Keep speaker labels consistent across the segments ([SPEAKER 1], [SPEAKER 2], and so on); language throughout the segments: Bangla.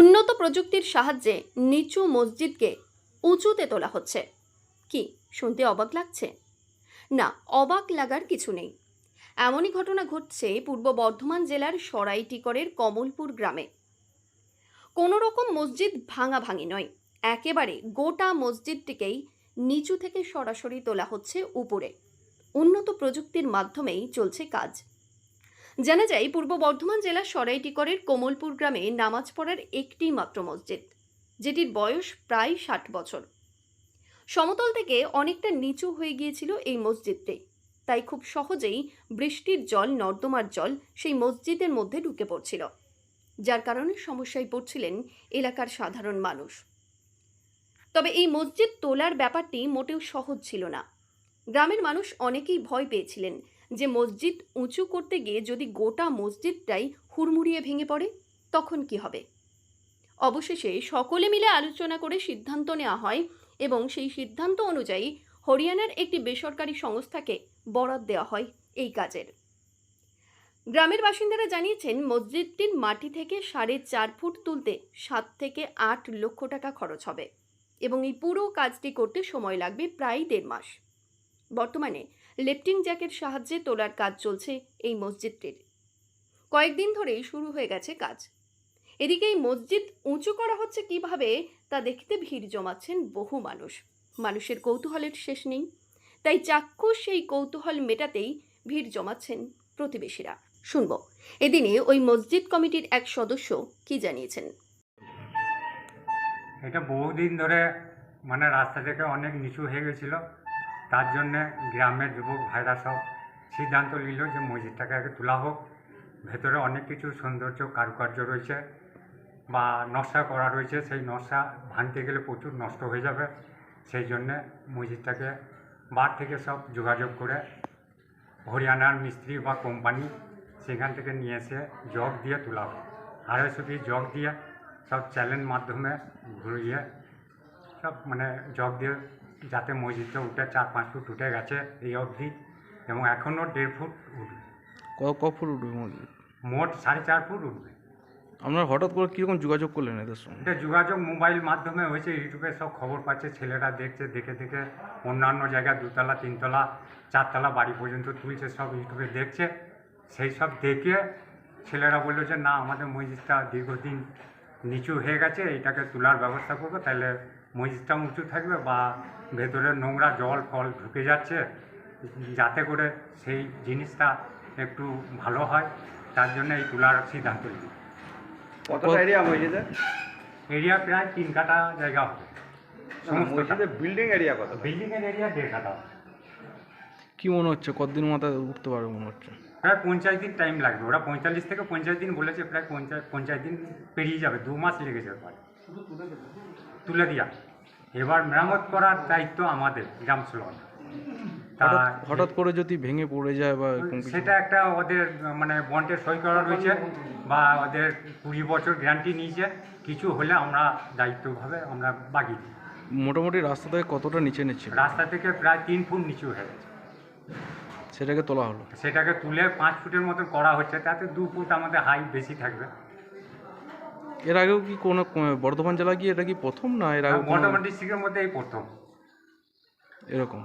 [SPEAKER 1] উন্নত প্রযুক্তির সাহায্যে নিচু মসজিদকে উঁচুতে তোলা হচ্ছে। কি, শুনতে অবাক লাগছে? না, অবাক লাগার কিছু নেই। এমনই ঘটনা ঘটছে পূর্ব বর্ধমান জেলার সরাইটিকরের কমলপুর গ্রামে। কোনো রকম মসজিদ ভাঙাভাঙি নয়, একেবারে গোটা মসজিদটিকেই নিচু থেকে সরাসরি তোলা হচ্ছে উপরে। উন্নত প্রযুক্তির মাধ্যমেই চলছে কাজ। জানা যায়, পূর্ব বর্ধমান জেলার সরাইটিকরের কোমলপুর গ্রামে নামাজ পড়ার একটি মাত্র মসজিদ, যেটির বয়স প্রায় ষাট বছর। সমতল থেকে অনেকটা নিচু হয়ে গিয়েছিল এই মসজিদটি, তাই খুব সহজেই বৃষ্টির জল, নর্দমার জল সেই মসজিদের মধ্যে ঢুকে পড়ছিল, যার কারণে সমস্যায় পড়ছিলেন এলাকার সাধারণ মানুষ। তবে এই মসজিদ তোলার ব্যাপারটি মোটেও সহজ ছিল না। গ্রামের মানুষ অনেকেই ভয় পেয়েছিলেন যে মসজিদ উঁচু করতে গিয়ে যদি গোটা মসজিদটাই হুড়মুড়িয়ে ভেঙে পড়ে, তখন কি হবে? অবশেষে সকলে মিলে আলোচনা করে সিদ্ধান্ত নেওয়া হয় এবং সেই সিদ্ধান্ত অনুযায়ী হরিয়ানার একটি বেসরকারি সংস্থাকে বরাদ দেওয়া হয় এই কাজের। গ্রামের বাসিন্দারা জানিয়েছেন, মসজিদটির মাটি থেকে সাড়ে চার ফুট তুলতে সাত থেকে আট লক্ষ টাকা খরচ হবে এবং এই পুরো কাজটি করতে সময় লাগবে প্রায় দেড় মাস। বর্তমানে লিফটিং জ্যাকের সাহায্যে তোলার কাজ চলছে এই মসজিদটির। কয়েকদিন ধরেই শুরু হয়ে গেছে কাজ। এদিকে এই মসজিদ উঁচু করা হচ্ছে কীভাবে তা দেখতে ভিড় জমাচ্ছেন বহু মানুষ। মানুষের কৌতূহলের শেষ নেই। তাই চাক্ষুষ সেই কৌতূহল মেটাতেই ভিড় জমাচ্ছেন প্রতিবেশীরা। শুনব। এদিনে ওই মসজিদ কমিটির এক সদস্য কি জানিয়েছেন?
[SPEAKER 2] এটা বহুদিন ধরে মানে রাস্তা থেকে অনেক নিচু হয়ে গেছিল। তার জন্যে গ্রামের যুবক ভাইরা সব সিদ্ধান্ত নিল যে মসজিদটাকে আগে তোলা হোক। ভেতরে অনেক কিছু সৌন্দর্য কারুকার্য রয়েছে বা নকশা করা রয়েছে। সেই নকশা ভাঙতে গেলে প্রচুর নষ্ট হয়ে যাবে। সেই জন্যে মসজিদটাকে বার থেকে সব যোগাযোগ করে হরিয়ানার মিস্ত্রি বা কোম্পানি সেখান থেকে নিয়ে এসে জগ দিয়ে তোলা হয় আড়াইশো পিস জগ দিয়ে সব চ্যালেঞ্জ মাধ্যমে ঘুরিয়ে সব মানে জগ দিয়ে যাতে মসজিদটা উঠে চার পাঁচ ফুট উঠে গেছে এই অবধি এবং এখনও দেড় ফুট উঠবে।
[SPEAKER 3] ক ক ফুট উঠবে মসজিদ?
[SPEAKER 2] মোট সাড়ে চার ফুট উঠবে।
[SPEAKER 3] আপনারা হঠাৎ করে কীরকম যোগাযোগ করলেন এদের সঙ্গে?
[SPEAKER 2] এটা যোগাযোগ মোবাইল মাধ্যমে হয়েছে ইউটিউবে সব খবর পাচ্ছে ছেলেরা দেখছে দেখে দেখে অন্যান্য জায়গায় দুতলা তিনতলা চারতলা বাড়ি পর্যন্ত তুলছে সব ইউটিউবে দেখছে। সেই সব দেখে ছেলেরা বলল যে না আমাদের মসজিদটা দীর্ঘদিন নিচু হয়ে গেছে এটাকে তোলার ব্যবস্থা করব তাহলে মসজিদটা উঁচু থাকবে বা ভেতরে নোংরা জল ফল ঢুকে যাচ্ছে যাতে করে সেই জিনিসটা একটু ভালো হয় তার জন্য এই তোলার সিদ্ধান্ত নিই।
[SPEAKER 4] কতটা এরিয়া মসজিদে
[SPEAKER 2] এরিয়া প্রায় তিন কাটা জায়গা হবে। সমস্ত
[SPEAKER 4] মসজিদের বিল্ডিং এরিয়া কত
[SPEAKER 2] বিল্ডিংয়ের এরিয়া দেড় কাটা।
[SPEAKER 3] কি মনে হচ্ছে? কতদিন মাথায় উঠতে পারবে মনে হচ্ছে?
[SPEAKER 2] প্রায় পঞ্চাশ দিন টাইম লাগবে। ওরা পঁয়তাল্লিশ থেকে পঞ্চাশ দিন বলেছে প্রায় পঞ্চাশ পঞ্চাশ দিন পেরিয়ে যাবে দু মাস লেগেছে পরে তুলে দিয়া। এবার মেরামত করার দায়িত্ব আমাদের গ্রাম সুলন
[SPEAKER 3] হঠাৎ করে যদি ভেঙে পড়ে যায় বা
[SPEAKER 2] সেটা একটা ওদের মানে বন্ডে সই করা রয়েছে বা ওদের কুড়ি বছর গ্যারান্টি নিয়েছে। কিছু হলে আমরা দায়িত্বভাবে আমরা বাগিয়ে দিই।
[SPEAKER 3] মোটামুটি রাস্তা থেকে কতটা নিচে নিচ্ছিল
[SPEAKER 2] রাস্তা থেকে প্রায় তিন ফুট নিচু হয়ে গেছে।
[SPEAKER 3] সেটাকে তোলা হলো।
[SPEAKER 2] সেটাকে তুলে পাঁচ ফুটের মতন করা হচ্ছে। তাতে দু ফুট আমাদের হাইট বেশি থাকবে।
[SPEAKER 3] এর আগেও কি কোনো বর্ধমান জেলা কি এটা কি প্রথম না এর আগে
[SPEAKER 2] বর্ধমান ডিস্ট্রিক্টের মধ্যে এই প্রথম।
[SPEAKER 3] এরকম।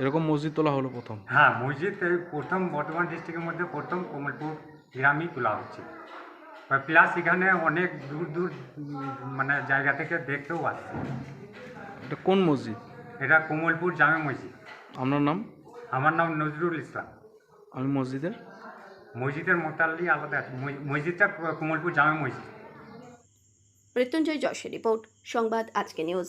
[SPEAKER 3] এরকম মসজিদ তোলা হলো প্রথম।
[SPEAKER 2] হ্যাঁ মসজিদ এই প্রথম বর্ধমান ডিস্ট্রিক্টের মধ্যে প্রথম কমলপুর গ্রামই তোলা হচ্ছে। প্লাস এখানে অনেক দূর দূর মানে জায়গা থেকে দেখতেও আসছে।
[SPEAKER 3] এটা কোন মসজিদ?
[SPEAKER 2] এটা কমলপুর জামে মসজিদ।
[SPEAKER 3] আপনার নাম?
[SPEAKER 2] আমার নাম নজরুল ইসলাম।
[SPEAKER 3] আমি মসজিদের
[SPEAKER 2] মসজিদের মোতাল্লি আলাদা আছে। মসজিদটা কমলপুর জামে মসজিদ।
[SPEAKER 1] মৃত্যুঞ্জয় যশের রিপোর্ট সংবাদ আজকে নিউজ।